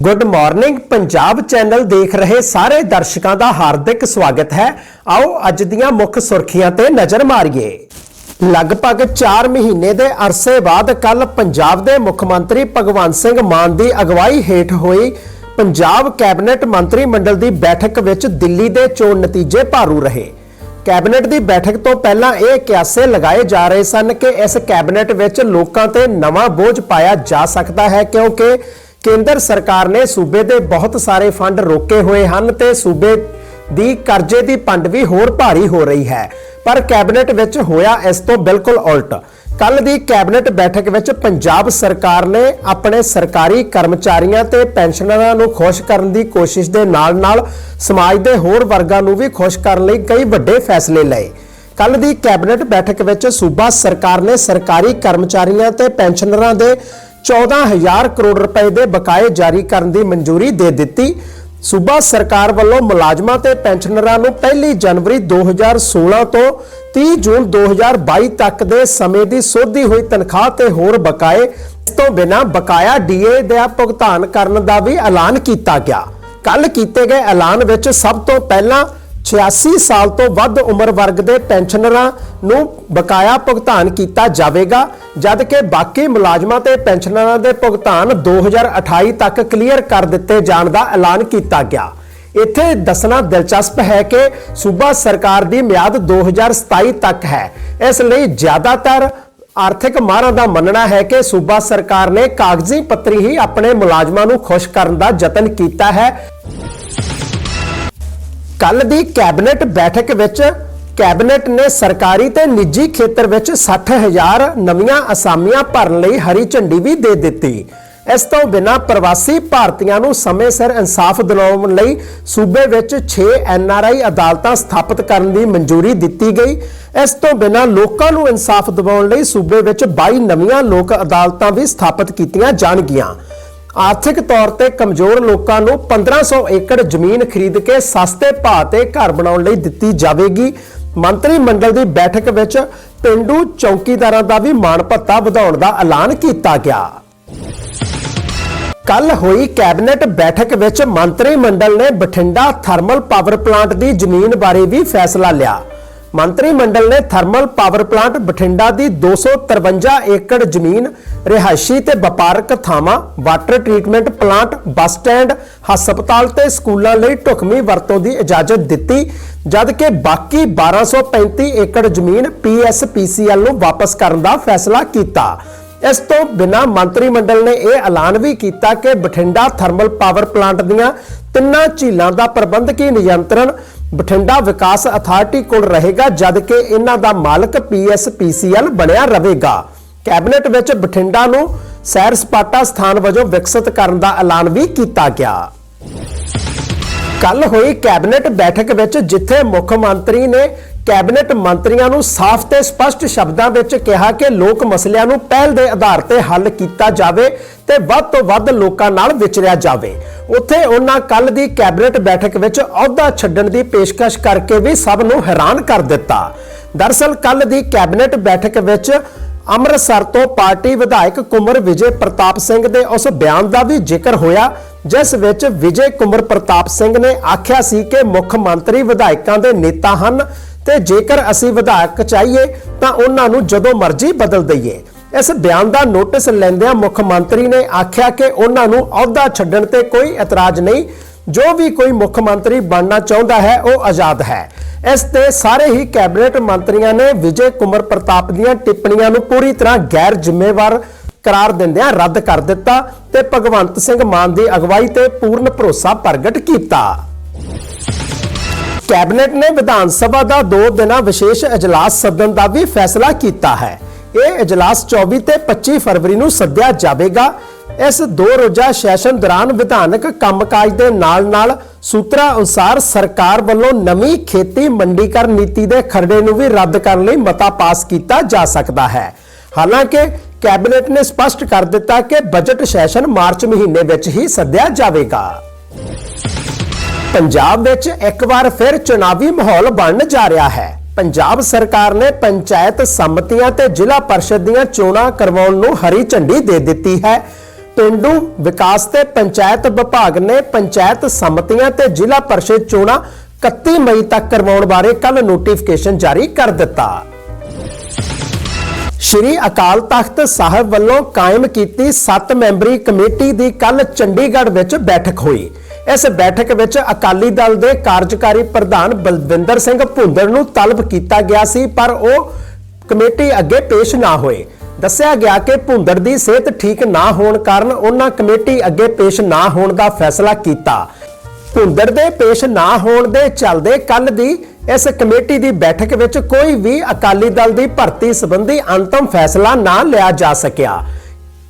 Good morning Punjab channel ਦੇਖ ਰਹੇ ਸਾਰੇ ਦਰਸ਼ਕਾਂ ਦਾ ਹਾਰਦਿਕ ਸਵਾਗਤ ਹੈ। ਆਓ ਅੱਜ ਦੀਆਂ ਮੁੱਖ ਸੁਰਖੀਆਂ ਤੇ ਨਜ਼ਰ ਮਾਰੀਏ। ਲਗਭਗ 4 ਮਹੀਨੇ ਦੇ ਅਰਸੇ ਬਾਅਦ ਕੱਲ ਪੰਜਾਬ ਦੇ ਮੁੱਖ ਮੰਤਰੀ ਭਗਵੰਤ ਸਿੰਘ ਮਾਨ ਦੀ ਅਗਵਾਈ ਹੇਠ ਹੋਈ ਪੰਜਾਬ ਕੈਬਨਿਟ ਮੰਤਰੀ ਮੰਡਲ ਦੀ ਬੈਠਕ ਵਿੱਚ ਦਿੱਲੀ ਦੇ ਚੋਣ ਨਤੀਜੇ ਭਾਰੂ ਰਹੇ। ਕੈਬਨਿਟ ਦੀ ਬੈਠਕ ਤੋਂ ਪਹਿਲਾਂ ਇਹ ਕਿਆਸੇ ਲਗਾਏ ਜਾ ਰਹੇ ਸਨ ਕਿ ਇਸ ਕੈਬਨਿਟ ਵਿੱਚ ਲੋਕਾਂ ਤੇ ਨਵਾਂ ਬੋਝ ਪਾਇਆ ਜਾ ਸਕਦਾ ਹੈ ਕਿਉਂਕਿ ਕੇਂਦਰ ਸਰਕਾਰ ਨੇ ਸੂਬੇ ਦੇ ਬਹੁਤ ਸਾਰੇ ਫੰਡ ਰੋਕੇ ਹੋਏ ਹਨ ਤੇ ਸੂਬੇ ਦੀ ਕਰਜ਼ੇ ਦੀ ਪੰਡ ਵੀ ਹੋਰ ਭਾਰੀ ਹੋ ਰਹੀ ਹੈ। ਪਰ ਕੈਬਨਿਟ ਵਿੱਚ ਹੋਇਆ ਇਸ ਤੋਂ ਬਿਲਕੁਲ ਉਲਟ। ਕੱਲ ਦੀ ਕੈਬਨਿਟ ਬੈਠਕ ਵਿੱਚ ਪੰਜਾਬ ਸਰਕਾਰ ਨੇ ਆਪਣੇ ਸਰਕਾਰੀ ਕਰਮਚਾਰੀਆਂ ਤੇ ਪੈਨਸ਼ਨਰਾਂ ਨੂੰ ਖੁਸ਼ ਕਰਨ ਦੀ ਕੋਸ਼ਿਸ਼ ਦੇ ਨਾਲ-ਨਾਲ ਸਮਾਜ ਦੇ ਹੋਰ ਵਰਗਾਂ ਨੂੰ ਵੀ ਖੁਸ਼ ਕਰਨ ਲਈ ਕਈ ਵੱਡੇ ਫੈਸਲੇ ਲਏ। ਕੱਲ ਦੀ ਕੈਬਨਿਟ ਬੈਠਕ ਵਿੱਚ ਸੂਬਾ ਸਰਕਾਰ ਨੇ ਸਰਕਾਰੀ ਕਰਮਚਾਰੀਆਂ ਤੇ ਪੈਨਸ਼ਨਰਾਂ ਦੇ 14000 ਕਰੋੜ ਰੁਪਏ ਦੇ ਬਕਾਏ ਜਾਰੀ ਕਰਨ ਦੀ ਮਨਜ਼ੂਰੀ ਦੇ ਦਿੱਤੀ। ਸੂਬਾ ਸਰਕਾਰ ਵੱਲੋਂ ਮੁਲਾਜ਼ਮਾਂ ਤੇ ਪੈਨਸ਼ਨਰਾਂ ਨੂੰ 1 ਜਨਵਰੀ 2016 ਤੋਂ 30 ਜੂਨ 2022 ਤੱਕ ਦੇ ਸਮੇਂ ਦੀ ਸੋਧੀ ਹੋਈ ਤਨਖਾਹ ਤੇ ਹੋਰ ਬਕਾਏ, ਇਸ ਤੋਂ ਬਿਨਾਂ ਬਕਾਇਆ ਡੀਏ ਦਾ ਭੁਗਤਾਨ ਕਰਨ ਦਾ ਵੀ ਐਲਾਨ ਕੀਤਾ ਗਿਆ। ਕੱਲ ਕੀਤੇ ਗਏ ਐਲਾਨ ਵਿੱਚ ਸਭ ਤੋਂ ਪਹਿਲਾਂ 86 ਸਾਲ ਤੋਂ ਵੱਧ ਉਮਰ ਵਰਗ ਦੇ ਪੈਨਸ਼ਨਰਾਂ ਨੂੰ ਬਕਾਇਆ ਭੁਗਤਾਨ ਕੀਤਾ ਜਾਵੇਗਾ, ਜਦ ਕਿ ਬਾਕੀ ਮੁਲਾਜ਼ਮਾਂ ਤੇ ਪੈਨਸ਼ਨਰਾਂ ਦੇ ਭੁਗਤਾਨ 2028 ਤੱਕ ਕਲੀਅਰ ਕਰ ਦਿੱਤੇ ਜਾਣ ਦਾ ਐਲਾਨ ਕੀਤਾ ਗਿਆ। ਇੱਥੇ ਦੱਸਣਾ ਦਿਲਚਸਪ ਹੈ ਕਿ ਸੂਬਾ ਸਰਕਾਰ ਦੀ ਮਿਆਦ 2027 ਤੱਕ ਹੈ। ਇਸ ਲਈ ਜ਼ਿਆਦਾਤਰ ਆਰਥਿਕ ਮਾਹਰਾਂ ਦਾ ਮੰਨਣਾ ਹੈ ਕਿ ਸੂਬਾ ਸਰਕਾਰ ਨੇ ਕਾਗਜ਼ੀ ਪੱਤਰੀ ਹੀ ਆਪਣੇ ਮੁਲਾਜ਼ਮਾਂ ਨੂੰ ਖੁਸ਼ ਕਰਨ ਦਾ ਯਤਨ ਕੀਤਾ ਹੈ। ਕੱਲ ਦੀ ਕੈਬਨਿਟ ਬੈਠਕ ਵਿੱਚ ਕੈਬਨਿਟ ਨੇ ਸਰਕਾਰੀ ਤੇ ਨਿੱਜੀ ਖੇਤਰ ਵਿੱਚ 60000 ਨਵੀਆਂ ਅਸਾਮੀਆਂ ਭਰਨ ਲਈ ਹਰੀ ਝੰਡੀ ਵੀ ਦੇ ਦਿੱਤੀ। ਇਸ ਤੋਂ ਬਿਨਾਂ ਪ੍ਰਵਾਸੀ ਭਾਰਤੀਆਂ ਨੂੰ ਸਮੇਂ ਸਿਰ ਇਨਸਾਫ ਦਿਲਾਉਣ ਲਈ ਸੂਬੇ ਵਿੱਚ 6 ਐਨਆਰਆਈ ਅਦਾਲਤਾਂ ਸਥਾਪਿਤ ਕਰਨ ਦੀ ਮਨਜ਼ੂਰੀ ਦਿੱਤੀ ਗਈ। ਇਸ ਤੋਂ ਬਿਨਾਂ ਲੋਕਾਂ ਨੂੰ ਇਨਸਾਫ ਦਿਵਾਉਣ ਲਈ ਸੂਬੇ ਵਿੱਚ 22 ਨਵੀਆਂ ਲੋਕ ਅਦਾਲਤਾਂ ਵੀ ਸਥਾਪਿਤ ਕੀਤੀਆਂ ਜਾਣਗੀਆਂ। ਆਰਥਿਕ ਤੌਰ ਤੇ ਕਮਜ਼ੋਰ ਲੋਕਾਂ ਨੂੰ 1500 ਏਕੜ ਜ਼ਮੀਨ ਖਰੀਦ ਕੇ ਸਸਤੇ ਭਾਅ ਤੇ ਘਰ ਬਣਾਉਣ ਲਈ ਦਿੱਤੀ ਜਾਵੇਗੀ। ਮੰਤਰੀ ਮੰਡਲ ਦੀ ਬੈਠਕ ਵਿੱਚ ਪਿੰਡੂ ਚੌਕੀਦਾਰਾਂ ਦਾ ਵੀ ਮਾਣ ਭੱਤਾ ਵਧਾਉਣ ਦਾ ਐਲਾਨ ਕੀਤਾ ਗਿਆ। ਕੱਲ ਹੋਈ ਕੈਬਨਿਟ ਬੈਠਕ ਵਿੱਚ ਮੰਤਰੀ ਮੰਡਲ ਨੇ ਬਠਿੰਡਾ ਥਰਮਲ ਪਾਵਰ ਪਲਾਂਟ ਦੀ ਜ਼ਮੀਨ ਬਾਰੇ ਵੀ ਫੈਸਲਾ ਲਿਆ। ਮੰਤਰੀ ਮੰਡਲ ਨੇ ਥਰਮਲ ਪਾਵਰ ਪਲਾਂਟ ਬਠਿੰਡਾ ਦੀ 253 ਏਕੜ ਜ਼ਮੀਨ, ਰਿਹਾਇਸ਼ੀ ਤੇ ਵਪਾਰਕ ਥਾਵਾਂ, water treatment plant, bus stand, ਹਸਪਤਾਲ ਤੇ ਸਕੂਲਾਂ ਲਈ ਢੁਕਵੀਂ ਵਰਤੋਂ ਦੀ ਇਜਾਜ਼ਤ ਦਿੱਤੀ ਜਦ ਕਿ ਬਾਕੀ 1235 ਏਕੜ ਜ਼ਮੀਨ ਪੀਐਸਪੀਸੀਐਲ ਨੂੰ ਵਾਪਸ ਕਰਨ ਦਾ ਫੈਸਲਾ ਕੀਤਾ। ਇਸ ਤੋਂ ਬਿਨਾ ਮੰਤਰੀ ਮੰਡਲ ਨੇ ਇਹ ਐਲਾਨ ਵੀ ਕੀਤਾ ਕਿ ਬਠਿੰਡਾ ਥਰਮਲ ਪਾਵਰ ਪਲਾਂਟ ਦੀਆਂ ਤਿੰਨਾਂ ਝੀਲਾਂ ਦਾ ਪ੍ਰਬੰਧਕੀ ਨਿਯੰਤਰਣ ਬਠਿੰਡਾ ਵਿਕਾਸ ਅਥਾਰਟੀ ਕੋਲ ਰਹੇਗਾ ਜਦ ਕਿ ਇਹਨਾਂ ਦਾ ਮਾਲਕ ਪੀਐਸਪੀਸੀਐਲ ਬਣਿਆ ਰਹੇਗਾ। ਕੈਬਨਿਟ ਵਿੱਚ ਬਠਿੰਡਾ ਨੂੰ ਸੈਰ ਸਪਾਟਾ ਸਥਾਨ ਵਜੋਂ ਵਿਕਸਿਤ ਕਰਨ ਦਾ ਐਲਾਨ ਵੀ ਕੀਤਾ ਗਿਆ। ਕੱਲ ਹੋਈ ਕੈਬਨਿਟ ਬੈਠਕ ਵਿੱਚ ਜਿੱਥੇ ਮੁੱਖ ਮੰਤਰੀ ਨੇ ਕੈਬਨਿਟ ਮੰਤਰੀਆਂ ਨੂੰ ਸਾਫ਼ ਤੇ ਸਪਸ਼ਟ ਸ਼ਬਦਾਂ ਵਿੱਚ ਕਿਹਾ ਕਿ ਲੋਕ ਮਸਲਿਆਂ ਨੂੰ ਪਹਿਲ ਦੇ ਆਧਾਰ ਤੇ ਹੱਲ ਕੀਤਾ ਜਾਵੇ ਤੇ ਵੱਧ ਤੋਂ ਵੱਧ ਲੋਕਾਂ ਨਾਲ ਵਿਚਰਿਆ ਜਾਵੇ। ਉੱਥੇ ਉਹਨਾਂ ਕੱਲ ਦੀ ਕੈਬਨਿਟ ਬੈਠਕ ਵਿੱਚ ਅਹੁਦਾ ਛੱਡਣ ਦੀ ਪੇਸ਼ਕਸ਼ ਕਰਕੇ ਵੀ ਸਭ ਨੂੰ ਹੈਰਾਨ ਕਰ ਦਿੱਤਾ। ਦਰਸਲ ਕੱਲ ਦੀ ਕੈਬਨਿਟ ਬੈਠਕ ਵਿੱਚ ਅੰਮ੍ਰਿਤਸਰ ਤੋਂ ਪਾਰਟੀ ਵਿਧਾਇਕ ਕੁਮਰ ਵਿਜੇ ਪ੍ਰਤਾਪ ਸਿੰਘ ਦੇ ਉਸ ਬਿਆਨ ਦਾ ਵੀ ਜ਼ਿਕਰ ਹੋਇਆ, ਜਿਸ ਵਿੱਚ ਵਿਜੇ ਕੁਮਰ ਪ੍ਰਤਾਪ ਸਿੰਘ ਨੇ ਆਖਿਆ ਸੀ ਕਿ ਮੁੱਖ ਮੰਤਰੀ ਵਿਧਾਇਕਾਂ ਦੇ ਨੇਤਾ ਹਨ ਤੇ ਜੇਕਰ ਅਸੀਂ ਵਿਧਾਇਕ ਚਾਹੀਏ ਤਾਂ ਉਹਨਾਂ ਨੂੰ ਜਦੋਂ ਮਰਜ਼ੀ ਬਦਲ ਦਈਏ। ਇਸ ਬਿਆਨ ਦਾ ਨੋਟਿਸ ਲੈਂਦਿਆਂ ਮੁੱਖ ਮੰਤਰੀ ਨੇ ਆਖਿਆ ਕਿ ਉਹਨਾਂ ਨੂੰ ਅਹੁਦਾ ਛੱਡਣ ਤੇ ਕੋਈ ਇਤਰਾਜ਼ ਨਹੀਂ। ਜੋ ਵੀ ਕੋਈ ਮੁੱਖ ਮੰਤਰੀ ਬਣਨਾ ਚਾਹੁੰਦਾ ਹੈ, ਉਹ ਆਜ਼ਾਦ ਹੈ। ਇਸ ਤੇ ਸਾਰੇ ਹੀ ਕੈਬਨਿਟ ਮੰਤਰੀਆਂ ਨੇ ਵਿਜੇ ਕੁਮਰ ਪ੍ਰਤਾਪ ਦੀਆਂ ਟਿੱਪਣੀਆਂ ਨੂੰ ਪੂਰੀ ਤਰ੍ਹਾਂ ਗੈਰ ਜ਼ਿੰਮੇਵਾਰ ਕਰਾਰ ਦਿੰਦਿਆਂ ਰੱਦ ਕਰ ਦਿੱਤਾ ਤੇ ਭਗਵੰਤ ਸਿੰਘ ਮਾਨ ਦੀ ਅਗਵਾਈ ਤੇ ਪੂਰਨ ਭਰੋਸਾ ਪ੍ਰਗਟ ਕੀਤਾ। ਕੈਬਨਿਟ ਨੇ ਵਿਧਾਨ ਸਭਾ ਦਾ 2 ਦਿਨਾਂ ਵਿਸ਼ੇਸ਼ ਇਜਲਾਸ ਸੱਦਣ ਦਾ ਵੀ ਫੈਸਲਾ ਕੀਤਾ ਹੈ। ਇਹ ਇਜਲਾਸ 24 ਤੇ 25 ਫਰਵਰੀ ਨੂੰ ਸੱਦਿਆ ਜਾਵੇਗਾ। ਇਸ ਦੋ ਰੋਜ਼ਾ ਸੈਸ਼ਨ ਦੌਰਾਨ ਵਿਧਾਨਕ ਕੰਮਕਾਜ ਦੇ ਨਾਲ-ਨਾਲ ਸੂਤਰਾਂ ਅਨੁਸਾਰ ਸਰਕਾਰ ਵੱਲੋਂ ਨਵੀਂ ਖੇਤੀ ਮੰਡੀਕਰਨ ਨੀਤੀ ਦੇ ਖਰੜੇ ਨੂੰ ਵੀ ਰੱਦ ਕਰਨ ਲਈ ਮਤਾ ਪਾਸ ਕੀਤਾ ਜਾ ਸਕਦਾ ਹੈ। ਹਾਲਾਂਕਿ, ਕੈਬਨਿਟ ਨੇ ਸਪਸ਼ਟ ਕਰ ਦਿੱਤਾ ਕਿ ਬਜਟ ਸੈਸ਼ਨ ਮਾਰਚ ਮਹੀਨੇ ਵਿੱਚ ਹੀ ਸੱਦਿਆ ਜਾਵੇਗਾ। ਪੰਜਾਬ ਵਿੱਚ ਇੱਕ ਵਾਰ ਫਿਰ ਚੁਣਾਵੀ ਮਾਹੌਲ ਬਣਨ ਜਾ ਰਿਹਾ ਹੈ। ਪੰਜਾਬ ਸਰਕਾਰ ਨੇ ਪੰਚਾਇਤ ਸੰਮਤੀਆਂ ਤੇ ਜ਼ਿਲ੍ਹਾ ਪਰਿਸ਼ਦ ਦੀਆਂ ਚੋਣਾਂ ਕਰਵਾਉਣ ਨੂੰ ਹਰੀ ਝੰਡੀ ਦੇ ਦਿੱਤੀ ਹੈ। ਪਿੰਡੂ ਵਿਕਾਸ ਤੇ ਪੰਚਾਇਤ ਵਿਭਾਗ ਨੇ ਪੰਚਾਇਤ ਸਮਤੀਆਂ ਤੇ ਜ਼ਿਲ੍ਹਾ ਪਰਿਸ਼ਦ ਚੋਣਾਂ 31 ਮਈ ਤੱਕ ਕਰਵਾਉਣ ਬਾਰੇ ਕੱਲ ਨੋਟੀਫਿਕੇਸ਼ਨ ਜਾਰੀ ਕਰ ਦਿੱਤਾ। ਸ਼੍ਰੀ ਅਕਾਲ ਤਖਤ ਸਾਹਿਬ ਵੱਲੋਂ ਕਾਇਮ ਕੀਤੀ 7 ਮੈਂਬਰੀ ਕਮੇਟੀ ਦੀ ਕੱਲ ਚੰਡੀਗੜ੍ਹ ਵਿੱਚ ਬੈਠਕ ਹੋਈ। ਇਸ ਬੈਠਕ ਵਿੱਚ ਅਕਾਲੀ ਦਲ ਦੇ ਕਾਰਜਕਾਰੀ ਪ੍ਰਧਾਨ ਬਲਵਿੰਦਰ ਸਿੰਘ ਭੁੰਦੜ ਨੂੰ ਤਲਬ ਕੀਤਾ ਗਿਆ ਸੀ, ਪਰ ਉਹ ਕਮੇਟੀ ਅੱਗੇ ਪੇਸ਼ ਨਾ ਹੋਏ। ਦੱਸਿਆ ਗਿਆ ਕਿ ਭੁੰਦੜ ਦੀ ਸਿਹਤ ਠੀਕ ਨਾ ਹੋਣ ਕਾਰਨ ਉਹਨਾਂ ਕਮੇਟੀ ਅੱਗੇ ਪੇਸ਼ ਨਾ ਹੋਣ ਦਾ ਫੈਸਲਾ ਕੀਤਾ। ਭੁੰਦੜ ਦੇ ਪੇਸ਼ ਨਾ ਹੋਣ ਦੇ ਚੱਲਦੇ ਕੱਲ ਦੀ ਇਸ ਕਮੇਟੀ ਦੀ ਬੈਠਕ ਵਿੱਚ ਕੋਈ ਵੀ ਅਕਾਲੀ ਦਲ ਦੀ ਭਰਤੀ ਸੰਬੰਧੀ ਅੰਤਮ ਫੈਸਲਾ ਨਾ ਲਿਆ ਜਾ ਸਕਿਆ।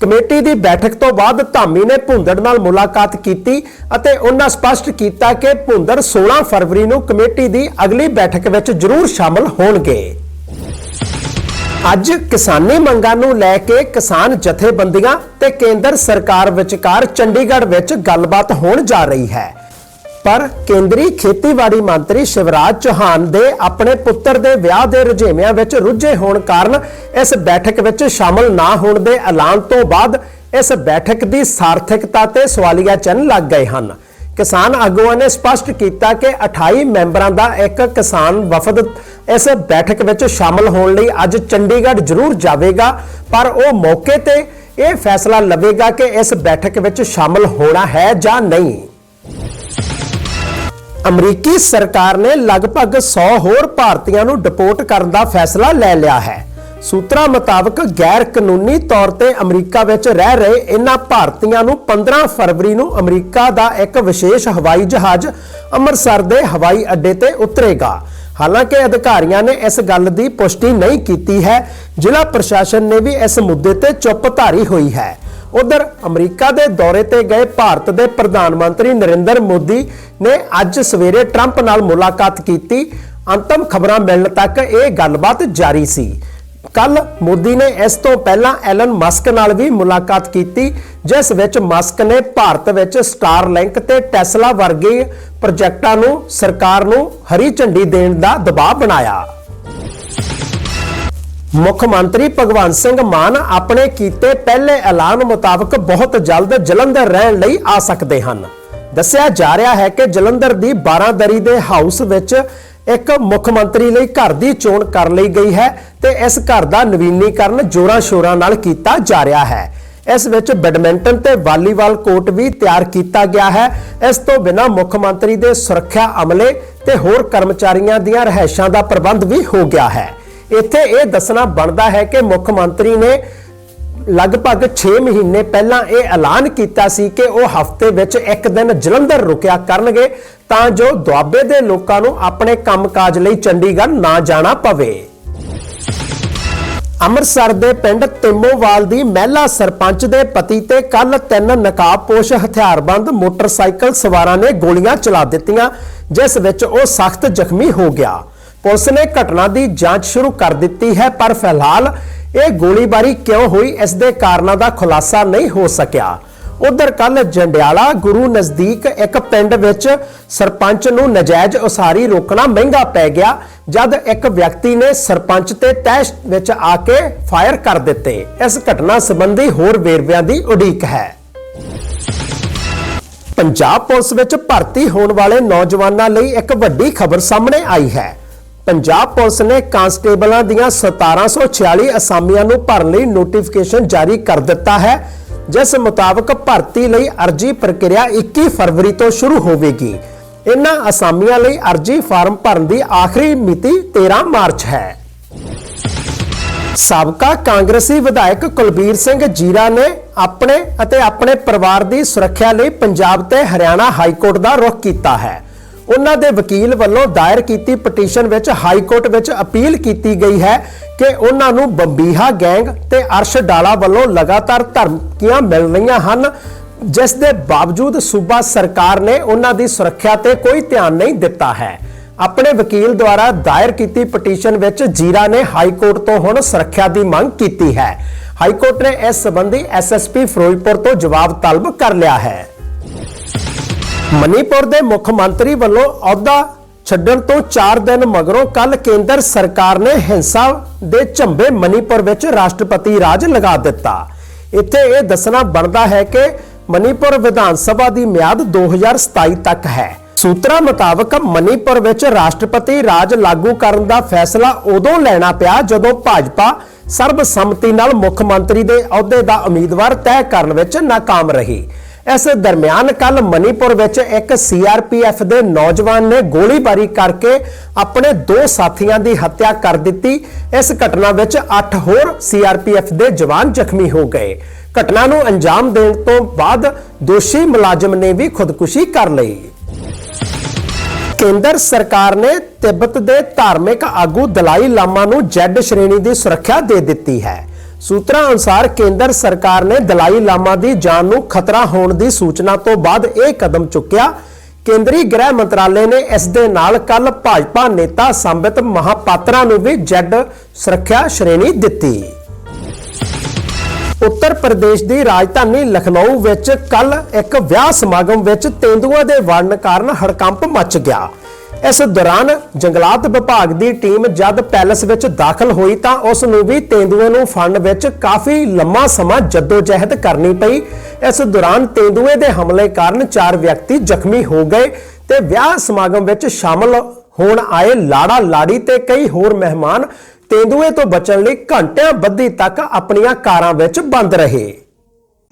ਕਮੇਟੀ ਦੀ ਬੈਠਕ ਤੋਂ ਬਾਅਦ ਧਾਮੀ ਨੇ ਭੁੰਦੜ ਨਾਲ ਮੁਲਾਕਾਤ ਕੀਤੀ ਅਤੇ ਉਹਨਾਂ ਸਪਸ਼ਟ ਕੀਤਾ ਕਿ ਭੁੰਦੜ 16 ਫਰਵਰੀ ਨੂੰ ਕਮੇਟੀ ਦੀ ਅਗਲੀ ਬੈਠਕ ਵਿੱਚ ਜ਼ਰੂਰ ਸ਼ਾਮਲ ਹੋਣਗੇ। ਅੱਜ ਕਿਸਾਨੀ ਮੰਗਾਂ ਨੂੰ ਲੈ ਕੇ ਕਿਸਾਨ ਜਥੇਬੰਦੀਆਂ ਤੇ ਕੇਂਦਰ ਸਰਕਾਰ ਵਿਚਕਾਰ ਚੰਡੀਗੜ੍ਹ ਵਿੱਚ ਗੱਲਬਾਤ ਹੋਣ ਜਾ ਰਹੀ ਹੈ। ਪਰ ਕੇਂਦਰੀ ਖੇਤੀਬਾੜੀ ਮੰਤਰੀ ਸ਼ਿਵਰਾਜ ਚੌਹਾਨ ਦੇ ਆਪਣੇ ਪੁੱਤਰ ਦੇ ਵਿਆਹ ਦੇ ਰੁਝੇਵਿਆਂ ਵਿੱਚ ਰੁੱਝੇ ਹੋਣ ਕਾਰਨ ਇਸ ਬੈਠਕ ਵਿੱਚ ਸ਼ਾਮਲ ਨਾ ਹੋਣ ਦੇ ਐਲਾਨ ਤੋਂ ਬਾਅਦ ਇਸ ਬੈਠਕ ਦੀ ਸਾਰਥਿਕਤਾ ਤੇ ਸਵਾਲੀਆ ਚਿੰਨ੍ਹ ਲੱਗ ਗਏ ਹਨ। ਕਿਸਾਨ ਆਗੂਆਂ ਨੇ ਸਪਸ਼ਟ ਕੀਤਾ ਕਿ 28 ਮੈਂਬਰਾਂ ਦਾ ਇੱਕ ਕਿਸਾਨ ਵਫਦ ਇਸ ਬੈਠਕ ਵਿੱਚ ਸ਼ਾਮਲ ਹੋਣ ਲਈ ਅੱਜ ਚੰਡੀਗੜ੍ਹ ਜ਼ਰੂਰ ਜਾਵੇਗਾ, ਪਰ ਉਹ ਮੌਕੇ ਤੇ ਇਹ ਫੈਸਲਾ ਲਵੇਗਾ ਕਿ ਇਸ ਬੈਠਕ ਵਿੱਚ ਸ਼ਾਮਲ ਹੋਣਾ ਹੈ ਜਾਂ ਨਹੀਂ। ਅਮਰੀਕੀ ਸਰਕਾਰ ਨੇ ਲਗਭਗ 100 ਹੋਰ ਭਾਰਤੀਆਂ ਨੂੰ ਡਿਪੋਰਟ ਕਰਨ ਦਾ ਫੈਸਲਾ ਲੈ ਲਿਆ ਹੈ। ਸੂਤਰਾਂ ਮੁਤਾਬਕ ਗੈਰ ਕਾਨੂੰਨੀ ਤੌਰ ਤੇ ਅਮਰੀਕਾ ਵਿੱਚ ਰਹਿ ਰਹੇ ਇਨ੍ਹਾਂ ਭਾਰਤੀਆਂ ਨੂੰ 15 ਫਰਵਰੀ ਨੂੰ ਅਮਰੀਕਾ ਦਾ ਇੱਕ ਵਿਸ਼ੇਸ਼ ਹਵਾਈ ਜਹਾਜ਼ ਅੰਮ੍ਰਿਤਸਰ ਦੇ ਹਵਾਈ ਅੱਡੇ ਤੇ ਉਤਰੇਗਾ। ਹਾਲਾਂਕਿ ਅਧਿਕਾਰੀਆਂ ਨੇ ਇਸ ਗੱਲ ਦੀ ਪੁਸ਼ਟੀ ਨਹੀਂ ਕੀਤੀ ਹੈ। ਜ਼ਿਲ੍ਹਾ ਪ੍ਰਸ਼ਾਸਨ ਨੇ ਵੀ ਇਸ ਮੁੱਦੇ ਤੇ ਚੁੱਪ ਧਾਰੀ ਹੋਈ ਹੈ। ਉਧਰ ਅਮਰੀਕਾ ਦੇ ਦੌਰੇ ਤੇ ਗਏ ਭਾਰਤ ਦੇ ਪ੍ਰਧਾਨ ਮੰਤਰੀ ਨਰਿੰਦਰ ਮੋਦੀ ਨੇ ਅੱਜ ਸਵੇਰੇ ਟਰੰਪ ਨਾਲ ਮੁਲਾਕਾਤ ਕੀਤੀ। ਅੰਤਮ ਖਬਰਾਂ ਮਿਲਣ ਤੱਕ ਇਹ ਗੱਲਬਾਤ ਜਾਰੀ ਸੀ। ਕੱਲ ਮੋਦੀ ਨੇ ਇਸ ਤੋਂ ਪਹਿਲਾਂ ਐਲਨ ਮਸਕ ਨਾਲ ਵੀ ਮੁਲਾਕਾਤ ਕੀਤੀ, ਜਿਸ ਵਿੱਚ ਮਸਕ ਨੇ ਭਾਰਤ ਵਿੱਚ ਸਟਾਰਲਿੰਕ ਤੇ ਟੈਸਲਾ ਵਰਗੇ ਪ੍ਰੋਜੈਕਟਾਂ ਨੂੰ ਸਰਕਾਰ ਨੂੰ ਹਰੀ ਝੰਡੀ ਦੇਣ ਦਾ ਦਬਾਅ ਬਣਾਇਆ। ਮੁੱਖ ਮੰਤਰੀ ਭਗਵੰਤ ਸਿੰਘ ਮਾਨ ਆਪਣੇ ਕੀਤੇ ਪਹਿਲੇ ਐਲਾਨ ਮੁਤਾਬਕ ਬਹੁਤ ਜਲਦ ਜਲੰਧਰ ਰਹਿਣ ਲਈ ਆ ਸਕਦੇ ਹਨ। ਦੱਸਿਆ ਜਾ ਰਿਹਾ ਹੈ ਕਿ ਜਲੰਧਰ ਦੀ 12 ਦਰੀ ਦੇ ਹਾਊਸ ਵਿੱਚ ਇੱਕ ਮੁੱਖ ਮੰਤਰੀ ਲਈ ਘਰ ਦੀ ਚੋਣ ਕਰ ਲਈ ਗਈ ਹੈ ਤੇ ਇਸ ਘਰ ਦਾ ਨਵੀਨੀਕਰਨ ਜੋਰਾਂ ਸ਼ੋਰਾਂ ਨਾਲ ਕੀਤਾ ਜਾ ਰਿਹਾ ਹੈ। ਇਸ ਵਿੱਚ ਬੈਡਮਿੰਟਨ ਤੇ ਵਾਲੀਬਾਲ ਕੋਰਟ ਵੀ ਤਿਆਰ ਕੀਤਾ ਗਿਆ ਹੈ। ਇਸ ਤੋਂ ਬਿਨਾਂ ਮੁੱਖ ਮੰਤਰੀ ਦੇ ਸੁਰੱਖਿਆ ਅਮਲੇ ਤੇ ਹੋਰ ਕਰਮਚਾਰੀਆਂ ਦੀਆਂ ਰਹਿائشਾਂ ਦਾ ਪ੍ਰਬੰਧ ਵੀ ਹੋ ਗਿਆ ਹੈ। ਇੱਥੇ ਇਹ ਦੱਸਣਾ ਬਣਦਾ ਹੈ ਕਿ ਮੁੱਖ ਮੰਤਰੀ ਨੇ ਲਗਭਗ 6 ਮਹੀਨੇ ਪਹਿਲਾਂ ਇਹ ਐਲਾਨ ਕੀਤਾ ਸੀ ਕਿ ਉਹ ਹਫ਼ਤੇ ਵਿੱਚ ਇੱਕ ਦਿਨ ਜਲੰਧਰ ਰੁਕਿਆ ਕਰਨਗੇ ਤਾਂ ਜੋ ਦੁਆਬੇ ਦੇ ਲੋਕਾਂ ਨੂੰ ਆਪਣੇ ਕੰਮਕਾਜ ਲਈ ਚੰਡੀਗੜ੍ਹ ਨਾ ਜਾਣਾ ਪਵੇ। ਅੰਮ੍ਰਿਤਸਰ ਦੇ ਪਿੰਡ ਤਿੰਮੋਵਾਲ ਦੀ ਮਹਿਲਾ ਸਰਪੰਚ ਦੇ ਪਤੀ ਤੇ ਕੱਲ ਤਿੰਨ ਨਕਾਬਪੋਸ਼ ਹਥਿਆਰਬੰਦ ਮੋਟਰਸਾਈਕਲ ਸਵਾਰਾਂ ਨੇ ਗੋਲੀਆਂ ਚਲਾ ਦਿੱਤੀਆਂ, ਜਿਸ ਵਿੱਚ ਉਹ ਸਖਤ ਜ਼ਖਮੀ ਹੋ ਗਿਆ। ਪੁਲਿਸ ਨੇ ਘਟਨਾ ਦੀ ਜਾਂਚ ਸ਼ੁਰੂ ਕਰ ਦਿੱਤੀ ਹੈ, ਪਰ ਫਿਲਹਾਲ ਇਹ ਗੋਲੀਬਾਰੀ ਕਿਉਂ ਹੋਈ, ਇਸ ਦੇ ਕਾਰਨਾਂ ਦਾ ਖੁਲਾਸਾ ਨਹੀਂ ਹੋ ਸਕਿਆ। ਉਧਰ ਕੱਲ ਜੰਡਿਆਲਾ ਗੁਰੂ ਨਜ਼ਦੀਕ ਇੱਕ ਪਿੰਡ ਵਿੱਚ ਸਰਪੰਚ ਨੂੰ ਨਜਾਇਜ਼ ਉਸਾਰੀ ਰੋਕਣਾ ਮਹਿੰਗਾ ਪੈ ਗਿਆ, ਜਦ ਇੱਕ ਵਿਅਕਤੀ ਨੇ ਸਰਪੰਚ ਤੇ ਤੈਸ਼ ਵਿੱਚ ਆ ਕੇ ਫਾਇਰ ਕਰ ਦਿੱਤੇ। ਇਸ ਘਟਨਾ ਸੰਬੰਧੀ ਹੋਰ ਵੇਰਵਿਆਂ ਦੀ ਉਡੀਕ ਹੈ। ਪੰਜਾਬ ਪੁਲਿਸ ਵਿੱਚ ਭਰਤੀ ਹੋਣ ਵਾਲੇ ਨੌਜਵਾਨਾਂ ਲਈ ਇੱਕ ਵੱਡੀ ਖਬਰ ਸਾਹਮਣੇ ਆਈ ਹੈ। ਪੰਜਾਬ ਪੁਲਿਸ ਨੇ ਕਾਂਸਟੇਬਲਾਂ ਦੀਆਂ 1746 ਅਸਾਮੀਆਂ ਨੂੰ ਭਰਨ ਲਈ ਨੋਟੀਫਿਕੇਸ਼ਨ ਜਾਰੀ ਕਰ ਦਿੱਤਾ ਹੈ, ਜਿਸ ਮੁਤਾਬਕ ਭਰਤੀ ਲਈ ਅਰਜੀ ਪ੍ਰਕਿਰਿਆ 21 ਫਰਵਰੀ ਤੋਂ ਸ਼ੁਰੂ ਹੋਵੇਗੀ। ਇਨ੍ਹਾਂ ਅਸਾਮੀਆਂ ਲਈ ਅਰਜੀ ਫਾਰਮ ਭਰਨ ਦੀ ਆਖਰੀ ਮਿਤੀ 13 ਮਾਰਚ ਹੈ। ਸਾਬਕਾ ਕਾਂਗਰਸੀ ਵਿਧਾਇਕ ਕੁਲਬੀਰ ਸਿੰਘ ਜੀਰਾ ਨੇ ਆਪਣੇ ਅਤੇ ਆਪਣੇ ਪਰਿਵਾਰ ਦੀ ਸੁਰੱਖਿਆ ਲਈ ਪੰਜਾਬ ਤੇ ਹਰਿਆਣਾ ਹਾਈ ਕੋਰਟ ਦਾ ਰੁਖ ਕੀਤਾ ਹੈ। ਉਹਨਾਂ ਦੇ ਵਕੀਲ ਵੱਲੋਂ ਦਾਇਰ ਕੀਤੀ ਪਟੀਸ਼ਨ ਵਿੱਚ ਹਾਈ ਕੋਰਟ ਵਿੱਚ ਅਪੀਲ ਕੀਤੀ ਗਈ ਹੈ ਕਿ ਉਹਨਾਂ ਨੂੰ ਬੰਬੀਹਾ ਗੈਂਗ ਤੇ ਅਰਸ਼ ਡਾਲਾ ਵੱਲੋਂ ਲਗਾਤਾਰ ਧਮਕੀਆਂ ਮਿਲ ਰਹੀਆਂ ਹਨ, ਜਿਸ ਦੇ ਬਾਵਜੂਦ ਸੂਬਾ ਸਰਕਾਰ ਨੇ ਉਹਨਾਂ ਦੀ ਸੁਰੱਖਿਆ ਤੇ ਕੋਈ ਧਿਆਨ ਨਹੀਂ ਦਿੱਤਾ ਹੈ। ਆਪਣੇ ਵਕੀਲ ਦੁਆਰਾ ਦਾਇਰ ਕੀਤੀ ਪਟੀਸ਼ਨ ਵਿੱਚ ਜੀਰਾ ਨੇ ਹਾਈ ਕੋਰਟ ਤੋਂ ਹੁਣ ਸੁਰੱਖਿਆ ਦੀ ਮੰਗ ਕੀਤੀ ਹੈ। ਹਾਈ ਕੋਰਟ ਨੇ ਇਸ ਸੰਬੰਧੀ ਐਸਐਸਪੀ ਫਿਰੋਜ਼ਪੁਰ ਤੋਂ ਜਵਾਬ ਤਲਬ ਕਰ ਲਿਆ ਹੈ। ਮਨੀਪੁਰ ਦੇ ਮੁੱਖ ਮੰਤਰੀ ਵੱਲੋਂ ਅਹੁਦਾ ਛੱਡਣ ਤੋਂ 4 ਦਿਨ ਮਗਰੋਂ ਕੱਲ ਕੇਂਦਰ ਸਰਕਾਰ ਨੇ ਹਿੰਸਾ ਦੇ ਝੰਬੇ ਮਨੀਪੁਰ ਵਿੱਚ ਰਾਸ਼ਟਰਪਤੀ ਰਾਜ ਲਗਾ ਦਿੱਤਾ। ਇੱਥੇ ਇਹ ਦੱਸਣਾ ਬਣਦਾ ਹੈ ਕਿ ਮਨੀਪੁਰ ਵਿਧਾਨ ਸਭਾ ਦੀ ਮਿਆਦ 2027 ਤੱਕ ਹੈ। ਸੂਤਰਾਂ ਮੁਤਾਬਕ ਮਨੀਪੁਰ ਵਿੱਚ ਰਾਸ਼ਟਰਪਤੀ ਰਾਜ ਲਾਗੂ ਕਰਨ ਦਾ ਫੈਸਲਾ ਉਦੋਂ ਲੈਣਾ ਪਿਆ ਜਦੋਂ ਭਾਜਪਾ ਸਰਬਸੰਮਤੀ ਨਾਲ ਮੁੱਖ ਮੰਤਰੀ ਦੇ ਅਹੁਦੇ ਦਾ ਉਮੀਦਵਾਰ ਤੈਅ ਕਰਨ ਵਿੱਚ ਨਾਕਾਮ ਰਹੀ। ਇਸ ਦਰਮਿਆਨ ਕੱਲ ਮਨੀਪੁਰ ਵਿੱਚ ਇੱਕ ਸੀਆਰਪੀਐਫ ਦੇ ਨੌਜਵਾਨ ਨੇ ਗੋਲੀਬਾਰੀ ਕਰਕੇ ਆਪਣੇ ਦੋ ਸਾਥੀਆਂ ਦੀ ਹੱਤਿਆ ਕਰ ਦਿੱਤੀ। ਇਸ ਘਟਨਾ ਵਿੱਚ 8 ਹੋਰ ਸੀਆਰਪੀਐਫ ਦੇ ਜਵਾਨ ਜ਼ਖਮੀ ਹੋ ਗਏ। ਘਟਨਾ ਨੂੰ ਅੰਜਾਮ ਦੇਣ ਤੋਂ ਬਾਅਦ ਦੋਸ਼ੀ ਮੁਲਾਜ਼ਮ ਨੇ ਵੀ ਖੁਦਕੁਸ਼ੀ ਕਰ ਲਈ। ਕੇਂਦਰ ਸਰਕਾਰ ਨੇ ਤਿੱਬਤ ਦੇ ਧਾਰਮਿਕ ਆਗੂ ਦਲਾਈ ਲਾਮਾ ਨੂੰ ਜੈਡ ਸ਼੍ਰੇਣੀ ਦੀ ਸੁਰੱਖਿਆ ਦੇ ਦਿੱਤੀ ਹੈ। ਸੂਤਰਾਂ ਅਨੁਸਾਰ ਕੇਂਦਰ ਸਰਕਾਰ ਨੇ ਦਲਾਈ ਲਾਮਾ ਦੀ ਜਾਨ ਨੂੰ ਖਤਰਾ ਹੋਣ ਦੀ ਸੂਚਨਾ ਤੋਂ ਬਾਅਦ ਇਹ ਕਦਮ ਚੁੱਕਿਆ। ਕੇਂਦਰੀ ਗ੍ਰਹਿ ਮੰਤਰਾਲੇ ਨੇ ਇਸ ਦੇ ਨਾਲ ਕੱਲ ਭਾਜਪਾ ਨੇਤਾ ਸੰਬਿਤ ਮਹਾਪਾਤਰਾ ਨੂੰ ਵੀ ਜੈਡ ਸੁਰੱਖਿਆ ਸ਼੍ਰੇਣੀ ਦਿੱਤੀ। ਉੱਤਰ ਪ੍ਰਦੇਸ਼ ਦੀ ਰਾਜਧਾਨੀ ਲਖਨਊ ਵਿੱਚ ਕੱਲ ਇੱਕ ਵਿਆਹ ਸਮਾਗਮ ਵਿੱਚ ਤੇਂਦੂਆਂ ਦੇ ਵੜਨ ਕਾਰਨ ਹੜਕੰਪ ਮਚ ਗਿਆ। ਇਸ ਦੌਰਾਨ ਜੰਗਲਾਤ ਵਿਭਾਗ ਦੀ ਟੀਮ ਜਦ ਪੈਲਸ ਵਿੱਚ ਦਾਖਲ ਹੋਈ ਤਾਂ ਉਸ ਨੂੰ ਵੀ ਤੇਂਦੂਏ ਨੂੰ ਫੜਨ ਵਿੱਚ ਕਾਫੀ ਲੰਮਾ ਸਮਾਂ ਜਦੋਜਹਿਦ ਕਰਨੀ ਪਈ। ਇਸ ਦੌਰਾਨ ਤੇਂਦੂਏ ਦੇ ਹਮਲੇ ਕਾਰਨ ਚਾਰ ਵਿਅਕਤੀ ਜ਼ਖਮੀ ਹੋ ਗਏ ਤੇ ਵਿਆਹ ਸਮਾਗਮ ਵਿੱਚ ਸ਼ਾਮਲ ਹੋਣ ਆਏ ਲਾੜਾ ਲਾੜੀ ਤੇ ਕਈ ਹੋਰ ਮਹਿਮਾਨ ਤੇਂਦੂਏ ਤੋਂ ਬਚਣ ਲਈ ਘੰਟਿਆਂ ਬੱਧੀ ਤੱਕ ਆਪਣੀਆਂ ਕਾਰਾਂ ਵਿੱਚ ਬੰਦ ਰਹੇ।